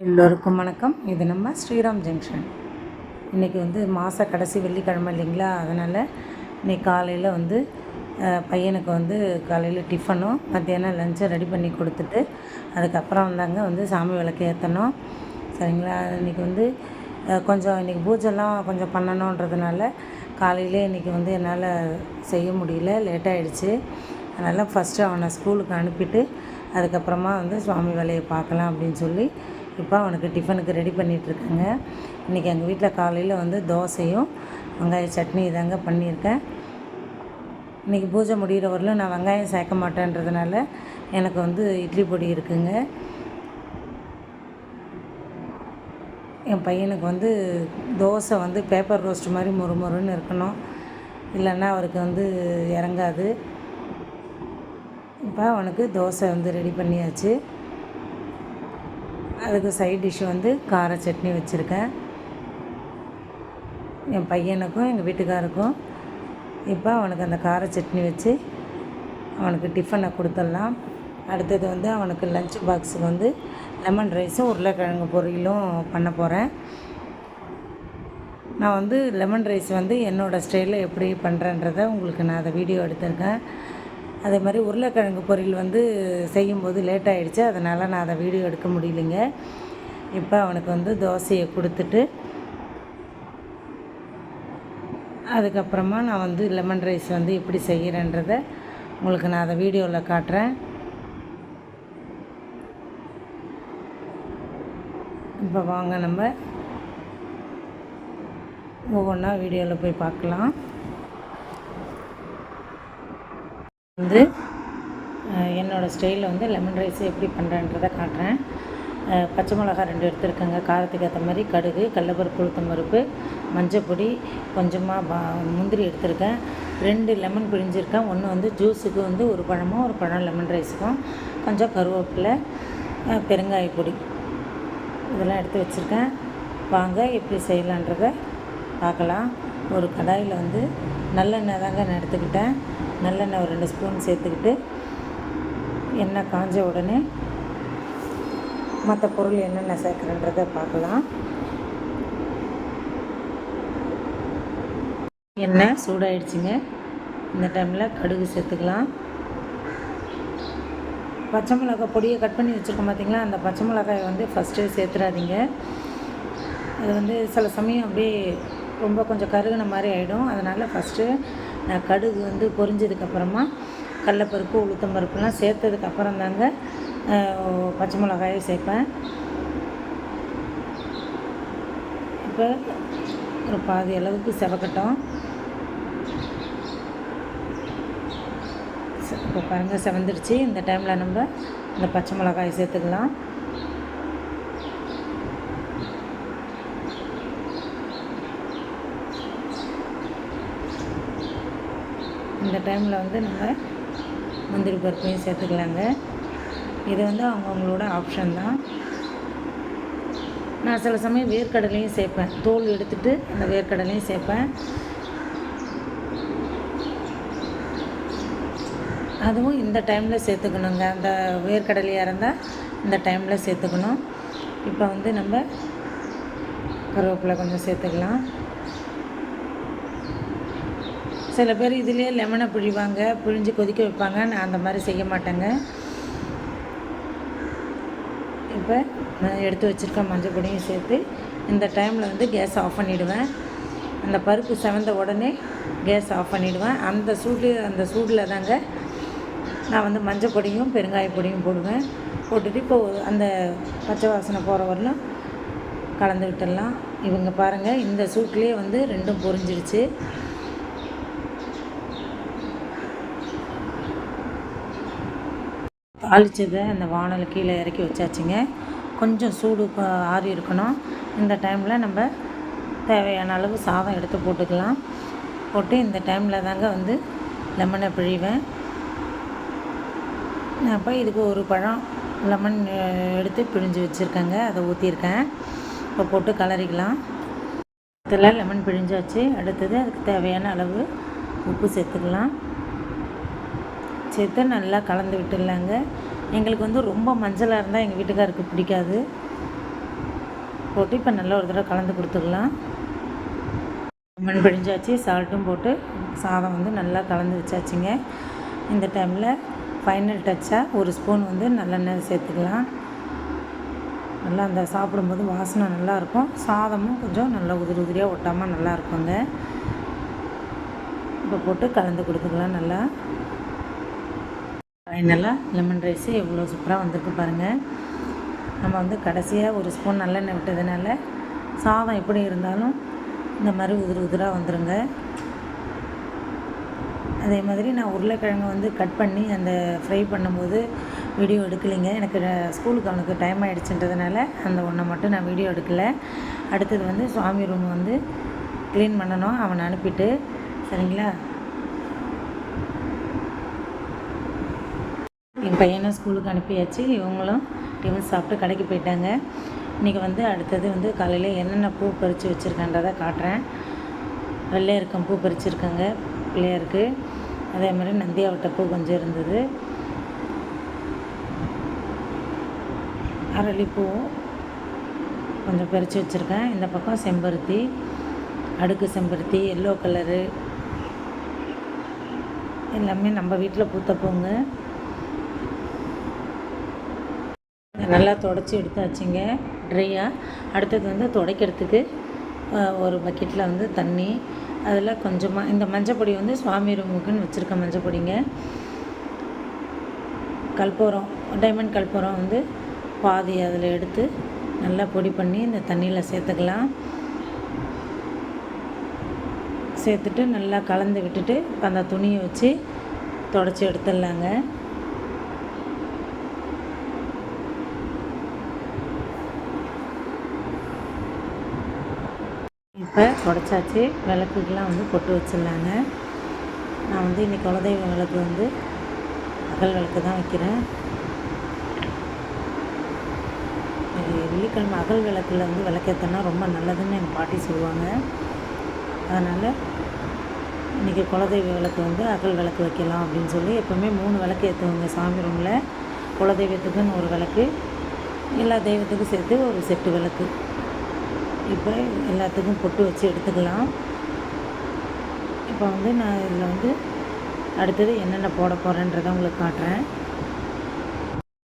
எல்லோருக்கும் வணக்கம். இது நம்ம ஸ்ரீராம் ஜங்ஷன். இன்றைக்கி வந்து மாத கடைசி வெள்ளிக்கிழமை இல்லைங்களா? அதனால் இன்னைக்கு காலையில் வந்து பையனுக்கு வந்து காலையில் டிஃபனும் மத்தியானம் லஞ்சை ரெடி பண்ணி கொடுத்துட்டு அதுக்கப்புறம் வந்தாங்க வந்து சாமி விளக்கு ஏற்றணும் சரிங்களா? இன்றைக்கி வந்து கொஞ்சம் இன்றைக்கி பூஜைலாம் கொஞ்சம் பண்ணணுன்றதுனால காலையிலே இன்றைக்கி வந்து என்னால் செய்ய முடியல. லேட் ஆகிடுச்சு அதனால் ஃபஸ்ட்டு அவனை ஸ்கூலுக்கு அனுப்பிட்டு அதுக்கப்புறமா வந்து சுவாமி வேலையை பார்க்கலாம் அப்படின்னு சொல்லி இப்போ அவனுக்கு டிஃபனுக்கு ரெடி பண்ணிகிட்ருக்கேங்க இன்றைக்கி எங்கள் வீட்டில் காலையில் வந்து தோசையும் வெங்காய சட்னி இதாங்க பண்ணியிருக்கேன். இன்றைக்கி பூஜை முடிகிற வரலும் நான் வெங்காயம் சேர்க்க மாட்டேன்றதுனால எனக்கு வந்து இட்லி பொடி இருக்குங்க. என் பையனுக்கு வந்து தோசை வந்து பேப்பர் ரோஸ்ட் மாதிரி மொறு மொறுன்னு இருக்கணும். இல்லைன்னா அவருக்கு வந்து இறங்காது. இப்போ அவனுக்கு தோசை வந்து ரெடி பண்ணியாச்சு. அதுக்கு சைட் டிஷ் வந்து கார சட்னி வச்சுருக்கேன். என் பையனுக்கும் எங்கள் வீட்டுக்காருக்கும். இப்போ அவனுக்கு அந்த கார சட்னி வச்சு அவனுக்கு டிஃபனை கொடுத்துடலாம். அடுத்தது வந்து அவனுக்கு லஞ்ச் பாக்ஸுக்கு வந்து லெமன் ரைஸும் உருளைக்கிழங்கு பொரியலும் பண்ண போகிறேன் நான் வந்து லெமன் ரைஸ் வந்து என்னோடய ஸ்டைலில் எப்படி பண்ணுறேன்றதை உங்களுக்கு நான் அதை வீடியோ எடுத்திருக்கேன். அதே மாதிரி உருளைக்கிழங்கு பொரியல் வந்து செய்யும்போது லேட் ஆகிடுச்சு அதனால் நான் அதை வீடியோ எடுக்க முடியலைங்க. இப்போ அவனுக்கு வந்து தோசையை கொடுத்துட்டு அதுக்கப்புறமா நான் வந்து லெமன் ரைஸ் வந்து எப்படி செய்கிறேன்றதை உங்களுக்கு நான் அதை வீடியோவில் காட்டுறேன். இப்போ வாங்க நம்ம ஒவ்வொன்றா வீடியோவில் போய் பார்க்கலாம். வந்து என்னோடய ஸ்டைலில் வந்து லெமன் ரைஸ் எப்படி பண்ணுறேன்றதை காட்டுறேன். பச்சை மிளகா ரெண்டு எடுத்துருக்கேங்க. காரத்துக்கு ஏற்ற மாதிரி கடுகு கடலப்பருப்பு உளுத்தம் பருப்பு மஞ்சப்பொடி கொஞ்சமாக பா முந்திரி எடுத்திருக்கேன். ரெண்டு லெமன் பிழிஞ்சிருக்கேன். ஒன்று வந்து ஜூஸுக்கு வந்து ஒரு பழமும் ஒரு பழம் லெமன் ரைஸுக்கும் கொஞ்சம் கருவேப்பிலை பெருங்காய பொடி இதெல்லாம் எடுத்து வச்சுருக்கேன். வாங்க எப்படி செய்யலான்றதை பார்க்கலாம். ஒரு கடாயில் வந்து நல்லெண்ணெய் தாங்க நான் எடுத்துக்கிட்டேன். நல்லெண்ணெய் ஒரு ரெண்டு ஸ்பூன் சேர்த்துக்கிட்டு எண்ணெய் காஞ்ச உடனே மற்ற பொருள் என்னென்ன சேர்க்குறேன்றதை பார்க்கலாம். எண்ணெய் சூடாயிடுச்சுங்க. இந்த டைமில் கடுகு சேர்த்துக்கலாம். பச்சை மிளகாய் பொடியை கட் பண்ணி வச்சுருக்கோம் பார்த்திங்களா அந்த பச்சை மிளகாயை வந்து ஃபஸ்ட்டு சேர்த்துறாதீங்க. அது வந்து சில சமயம் அப்படியே ரொம்ப கொஞ்சம் கருகின மாதிரி ஆகிடும் அதனால் ஃபஸ்ட்டு நான் கடுகு வந்து பொரிஞ்சதுக்கப்புறமா கடலப்பருப்பு உளுத்தம் பருப்புலாம் சேர்த்ததுக்கப்புறம் தாங்க பச்சை மிளகாயை சேர்ப்பேன். இப்போ ஒரு பாதி அளவுக்கு செவக்கட்டும். ச- இப்போ பாருங்கள் செவந்துடுச்சு. இந்த டைமில் நம்ம இந்த பச்சை மிளகாயை சேர்த்துக்கலாம். இந்த டைமில் வந்து நம்ம முந்திரி பருப்பையும் சேர்த்துக்கலாங்க. இது வந்து அவங்கவுங்களோட ஆப்ஷன் தான். நான் சில சமயம் வேர்க்கடலையும் சேர்ப்பேன். தோல் எடுத்துட்டு அந்த வேர்க்கடலையும் சேர்ப்பேன். அதுவும் இந்த டைமில் சேர்த்துக்கணுங்க. அந்த வேர்க்கடலையாக இருந்தால் இந்த டைமில் சேர்த்துக்கணும். இப்போ வந்து நம்ம கருவேப்பிலை கொஞ்சம் சேர்த்துக்கலாம். சில பேர் இதுலேயே லெமனை பிழிவாங்க பிழிஞ்சு கொதிக்க வைப்பாங்க. நான் அந்த மாதிரி செய்ய மாட்டேங்க. இப்போ நான் எடுத்து வச்சுருக்க மஞ்சள் பொடியும் சேர்த்து இந்த டைமில் வந்து கேஸ் ஆஃப் பண்ணிவிடுவேன் அந்த பருப்பு செவந்த உடனே கேஸ் ஆஃப் பண்ணிவிடுவேன் அந்த சூடு அந்த சூடில் தாங்க நான் வந்து மஞ்சள் பொடியும் பெருங்காய பொடியும் போடுவேன். போட்டுட்டு இப்போ அந்த பச்சை வாசனை போகிற வரலும் கலந்து விட்டுடலாம். இவங்க பாருங்கள் இந்த சூட்லேயே வந்து ரெண்டும் பொரிஞ்சிடுச்சு தாளித்ததை அந்த வானல் கீழே இறக்கி வச்சாச்சுங்க. கொஞ்சம் சூடு ஆறி இருக்கணும். இந்த டைமில் நம்ம தேவையான அளவு சாதம் எடுத்து போட்டுக்கலாம். போட்டு இந்த டைமில் தாங்க வந்து லெமனை பிழிவேன். நான் இப்போ இதுக்கு ஒரு பழம் லெமன் எடுத்து பிழிஞ்சு வச்சுருக்கேங்க. அதை ஊற்றிருக்கேன் இப்போ போட்டு கலரிக்கலாம். இதில் லெமன் பிழிஞ்சாச்சு. அடுத்தது அதுக்கு தேவையான அளவு உப்பு சேர்த்துக்கலாம். சேர்த்து நல்லா கலந்து விட்டுடலாங்க. எங்களுக்கு வந்து ரொம்ப மஞ்சளாக இருந்தால் எங்கள் வீட்டுக்காருக்கு பிடிக்காது. போட்டு இப்போ நல்லா ஒரு தடவை கலந்து கொடுத்துக்கலாம் மண் பிழிஞ்சாச்சு சால்ட்டும் போட்டு சாதம் வந்து நல்லா கலந்து வச்சாச்சுங்க. இந்த டைமில் ஃபைனல் டச்சாக ஒரு ஸ்பூன் வந்து நல்லெண்ணெய் சேர்த்துக்கலாம். நல்லா அந்த சாப்பிடும்போது வாசனை நல்லாயிருக்கும் சாதமும் கொஞ்சம் நல்லா உதிரி உதிரியாக ஒட்டாமல் நல்லா இருக்குங்க. இப்போ போட்டு கலந்து கொடுத்துக்கலாம் நல்லா. ஃபைனலாக லெமன் ரைஸு எவ்வளோ சூப்பராக வந்திருக்கு பாருங்கள் நம்ம வந்து கடைசியாக ஒரு ஸ்பூன் நல்லெண்ணெய் விட்டதுனால சாதம் எப்படி இருந்தாலும் இந்த மாதிரி உதிர உதிராக வந்துடுங்க அதே மாதிரி நான் உருளைக்கிழங்கு வந்து கட் பண்ணி அந்த ஃப்ரை பண்ணும்போது வீடியோ எடுக்கலைங்க. எனக்கு ஸ்கூலுக்கு அவனுக்கு டைம் ஆகிடுச்சுன்றதுனால அந்த ஒன்றை மட்டும் நான் வீடியோ எடுக்கலை. அடுத்தது வந்து சுவாமி ரூம் வந்து க்ளீன் பண்ணணும். அவனை அனுப்பிட்டு சரிங்களா? என் பையனை ஸ்கூலுக்கு அனுப்பியாச்சு. இவங்களும் டிஃபன் சாப்பிட்டு கடைக்கு போயிட்டாங்க. இன்றைக்கி வந்து அடுத்தது வந்து காலையில் என்னென்ன பூ பறித்து வச்சுருக்கேன்றதை காட்டுறேன். வெள்ளையருக்கம் பூ பறிச்சிருக்கேங்க. பிள்ளையாருக்கு. அதே மாதிரி நந்தியாவட்ட பூ கொஞ்சம் இருந்தது. அரளிப்பூ கொஞ்சம் பறித்து வச்சுருக்கேன். இந்த பக்கம் செம்பருத்தி அடுக்கு செம்பருத்தி எல்லோ கலரு. எல்லாமே நம்ம வீட்டில் பூத்த பூங்க. நல்லா தொடச்சி எடுத்தாச்சுங்க ட்ரையாக அடுத்தது வந்து துடைக்கிறதுக்கு ஒரு பக்கெட்டில் வந்து தண்ணி. அதில் கொஞ்சமாக இந்த மஞ்சப்பொடி வந்து சுவாமி ரூமுக்குன்னு வச்சுருக்க மஞ்சப்பொடிங்க கற்பூரம் டைமண்ட் கற்பூரம் வந்து பாதி அதில் எடுத்து நல்லா பொடி பண்ணி இந்த தண்ணியில் சேர்த்துக்கலாம். சேர்த்துட்டு நல்லா கலந்து விட்டுட்டு அந்த துணியை வச்சு தொடச்சி எடுத்துடலாங்க. இப்போ தொடச்சாச்சு. விளக்குக்கெலாம் வந்து பொட்டு வச்சிடலாங்க நான் வந்து இன்றைக்கி குலதெய்வ விளக்கு வந்து அகல் விளக்கு தான் வைக்கிறேன். வெள்ளிக்கிழமை அகல் விளக்கில் வந்து விளக்கேற்றினா ரொம்ப நல்லதுன்னு எங்கள் பாட்டி சொல்லுவாங்க. அதனால் இன்றைக்கி குலதெய்வ விளக்கு வந்து அகல் விளக்கு வைக்கலாம் அப்படின்னு சொல்லி எப்போவுமே மூணு விளக்கு ஏற்றுவோங்க சாமி ரூமில். குலதெய்வத்துக்குன்னு ஒரு விளக்கு எல்லா தெய்வத்துக்கும் சேர்த்து ஒரு செட்டு விளக்கு. இப்போ எல்லாத்துக்கும் பொட்டு வச்சு எடுத்துக்கலாம். இப்போ வந்து நான் இதில் வந்து அடுத்தது என்னென்ன போட போகிறேன்றதை உங்களுக்கு காட்டுறேன்.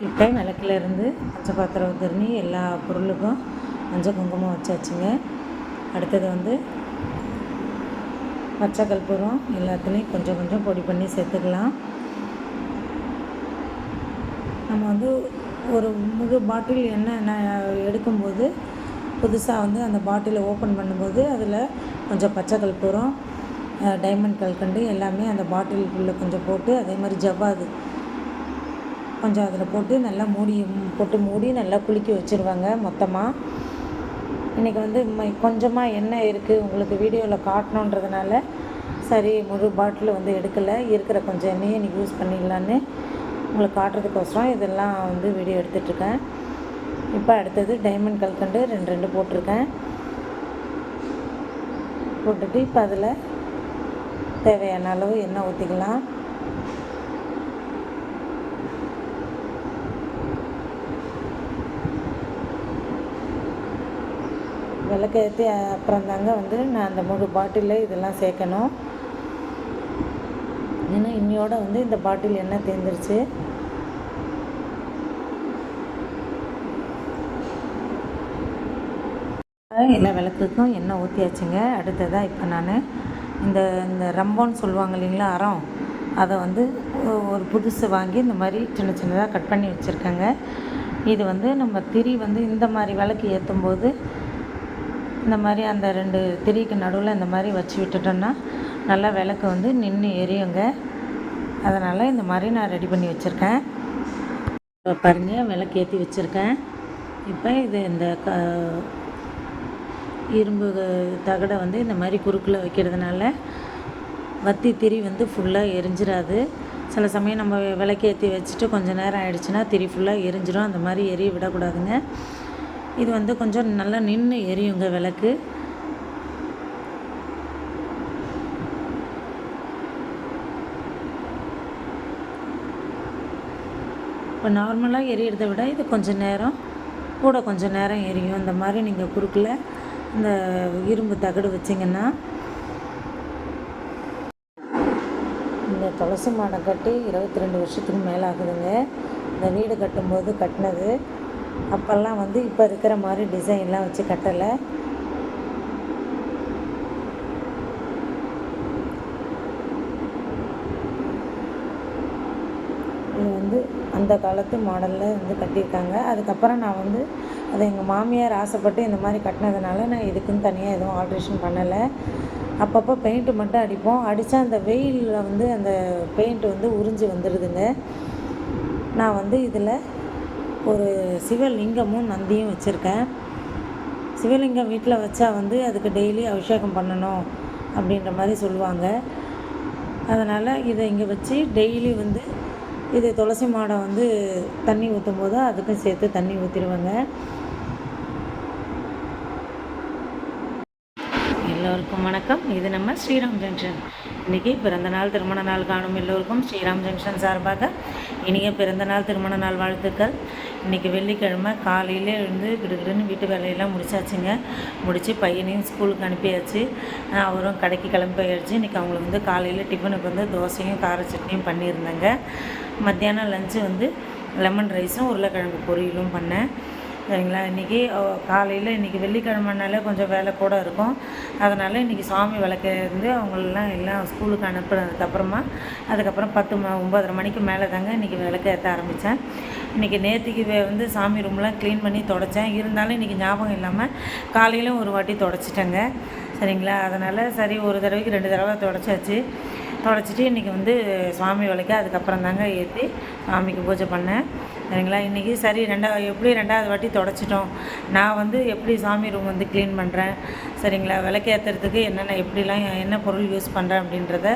இப்போ விளக்கிலேருந்து மஞ்சள் பாத்திரம் திரும்பி எல்லா பொருளுக்கும் மஞ்சள் குங்குமம் வச்சாச்சுங்க. அடுத்தது வந்து பச்சை கற்பூரம் எல்லாத்துலேயும் கொஞ்சம் கொஞ்சம் பொடி பண்ணி சேர்த்துக்கலாம். நம்ம வந்து ஒரு முழு பாட்டில் எண்ணெய் எடுக்கும்போது புதுசாக வந்து அந்த பாட்டிலை ஓப்பன் பண்ணும்போது அதில் கொஞ்சம் பச்சை கற்பூரம் டைமண்ட் கல்கண்டு எல்லாமே அந்த பாட்டிலுக்குள்ளே கொஞ்சம் போட்டு அதே மாதிரி ஜவ்வாது கொஞ்சம் அதில் போட்டு நல்லா மூடி போட்டு மூடி நல்லா குலுக்கி வச்சுருவாங்க மொத்தமாக இன்றைக்கி வந்து ம- கொஞ்சமாக எண்ணெய் இருக்குது உங்களுக்கு வீடியோவில் காட்டணுன்றதுனால சரி முழு பாட்டில் வந்து எடுக்கலை. இருக்கிற கொஞ்சம் எண்ணெயை இன்றைக்கி யூஸ் பண்ணிடலான்னு உங்களுக்கு காட்டுறதுக்கோசரம் இதெல்லாம் வந்து வீடியோ எடுத்துகிட்ருக்கேன் இப்போ அடுத்தது டைமண்ட் கல்கண்டு ரெண்டு ரெண்டு போட்டிருக்கேன். போட்டுட்டு இப்போ அதில் தேவையான அளவு எண்ணெய் ஊற்றிக்கலாம். விளக்கேற்றி அப்புறம் தாங்க வந்து நான் அந்த முழு பாட்டிலில் இதெல்லாம் சேர்க்கணும். ஏன்னா இன்னையோட வந்து இந்த பாட்டில் எண்ணெய் தேர்ந்துருச்சு எல்லா விளக்குக்கும் எண்ணெய் ஊற்றியாச்சுங்க அடுத்ததாக இப்போ நான் இந்த இந்த ரம்போன்னு சொல்லுவாங்க இல்லைங்களா அறம். அதை வந்து ஒரு புதுசு வாங்கி இந்த மாதிரி சின்ன சின்னதாக கட் பண்ணி வச்சுருக்கேங்க. இது வந்து நம்ம திரி வந்து இந்த மாதிரி விளக்கு ஏற்றும் போது இந்த மாதிரி அந்த ரெண்டு திரிக்கு நடுவில் இந்த மாதிரி வச்சு விட்டுட்டோன்னா நல்லா விளக்கு வந்து நின்று எரியுங்க. அதனால் இந்த மாதிரி நான் ரெடி பண்ணி வச்சுருக்கேன். இப்போ பாருங்கள் விளக்கு ஏற்றி வச்சுருக்கேன். இப்போ இது இந்த க இரும்பு தகடை வந்து இந்த மாதிரி குறுக்கில் வைக்கிறதுனால வத்தி திரி வந்து ஃபுல்லாக எரிஞ்சிடாது சில சமயம் நம்ம விளக்கேற்றி வச்சுட்டு கொஞ்சம் நேரம் ஆயிடுச்சுன்னா திரி ஃபுல்லாக எரிஞ்சிடும் அந்த மாதிரி எரிய விடக்கூடாதுங்க. இது வந்து கொஞ்சம் நல்லா நின்று எரியுங்க விளக்கு. இப்போ நார்மலாக எரியறதை விட இது கொஞ்சம் நேரம் கூட கொஞ்சம் நேரம் எரியும். இந்த மாதிரி நீங்கள் குறுக்கில் இந்த இரும்பு தகடு வச்சிங்கன்னா இந்த துளசி மாடை கட்டி இருபத்தி ரெண்டு வருஷத்துக்கு மேலே ஆகுதுங்க. இந்த வீடு கட்டும்போது கட்டினது. அப்போல்லாம் வந்து இப்போ இருக்கிற மாதிரி டிசைன்லாம் வச்சு கட்டலை. இது வந்து அந்த காலத்து மாடலில் வந்து கட்டியிருக்காங்க. அதுக்கப்புறம் நான் வந்து அதை எங்கள் மாமியார் ஆசைப்பட்டு இந்த மாதிரி கட்டினதுனால நான் இதுக்குன்னு தனியாக எதுவும் ஆல்ட்ரேஷன் பண்ணலை. அப்பப்போ பெயிண்ட்டு மட்டும் அடிப்போம். அடித்தா அந்த வெயிலில் வந்து அந்த பெயிண்ட் வந்து உறிஞ்சி வந்துடுதுங்க நான் வந்து இதில் ஒரு சிவலிங்கமும் நந்தியும் வச்சுருக்கேன். சிவலிங்கம் வீட்டில் வச்சா வந்து அதுக்கு டெய்லி அபிஷேகம் பண்ணணும் அப்படின்ற மாதிரி சொல்லுவாங்க. அதனால் இதை இங்கே வச்சு டெய்லி வந்து இது துளசி மாடம் வந்து தண்ணி ஊற்றும் போது அதுக்கும் சேர்த்து தண்ணி ஊற்றிடுவேங்க எல்லோருக்கும் வணக்கம். இது நம்ம ஸ்ரீராம் ஜங்ஷன். இன்றைக்கி பிறந்த நாள் திருமண நாள் காணும் எல்லோருக்கும் ஸ்ரீராம் ஜங்ஷன் சார்பாக இனிய பிறந்த நாள் திருமண நாள் வாழ்த்துக்கள். இன்றைக்கி வெள்ளிக்கிழமை காலையிலே எழுந்து கிடுகிடுன்னு வீட்டு வேலையெல்லாம் முடிச்சாச்சுங்க. முடித்து பையனையும் ஸ்கூலுக்கு அனுப்பியாச்சு. அவரும் கடைக்கு கிளம்பி போயிடுச்சு. இன்றைக்கி அவங்களுக்கு வந்து காலையில் டிஃபனுக்கு வந்து தோசையும் கார சட்னியும் பண்ணியிருந்தேங்க. மத்தியானம் லஞ்சு வந்து லெமன் ரைஸும் உருளைக்கிழங்கு பொரியலும் பண்ணேன். சரிங்களா? இன்றைக்கி காலையில் இன்றைக்கி வெள்ளிக்கிழமைனாலே கொஞ்சம் வேலை கூட இருக்கும். அதனால் இன்றைக்கி சாமி விளக்கு இருந்து அவங்களெல்லாம் எல்லாம் ஸ்கூலுக்கு அனுப்புனதுக்கப்புறமா அதுக்கப்புறம் பத்து ம ஒம்பதரை மணிக்கு மேலே தாங்க இன்றைக்கி விளக்கு ஏற்ற ஆரம்பித்தேன் இன்றைக்கி நேற்றுக்கு வந்து சாமி ரூம்லாம் க்ளீன் பண்ணி தொடச்சேன். இருந்தாலும் இன்றைக்கி ஞாபகம் இல்லாமல் காலையிலும் ஒரு வாட்டி தொடச்சிட்டேங்க. சரிங்களா? அதனால் சரி ஒரு தடவைக்கு ரெண்டு தடவை தொடச்சாச்சு. தொடச்சிட்டு இன்றைக்கி வந்து சுவாமி விளக்கு அதுக்கப்புறம் தாங்க ஏற்றி சாமிக்கு பூஜை பண்ணேன். சரிங்களா? இன்றைக்கி சரி ரெண்டாவது எப்படி ரெண்டாவது வாட்டி தொடச்சிட்டோம் நான் வந்து எப்படி சாமி ரூம் வந்து க்ளீன் பண்ணுறேன் சரிங்களா? விளக்கு ஏற்றுறதுக்கு என்னென்ன எப்படிலாம் என்ன பொருள் யூஸ் பண்ணுறேன் அப்படின்றத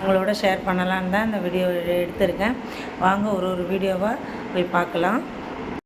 உங்களோட ஷேர் பண்ணலான்னு தான் இந்த வீடியோ எடுத்திருக்கேன். வாங்க ஒரு ஒரு வீடியோவாக போய் பார்க்கலாம்.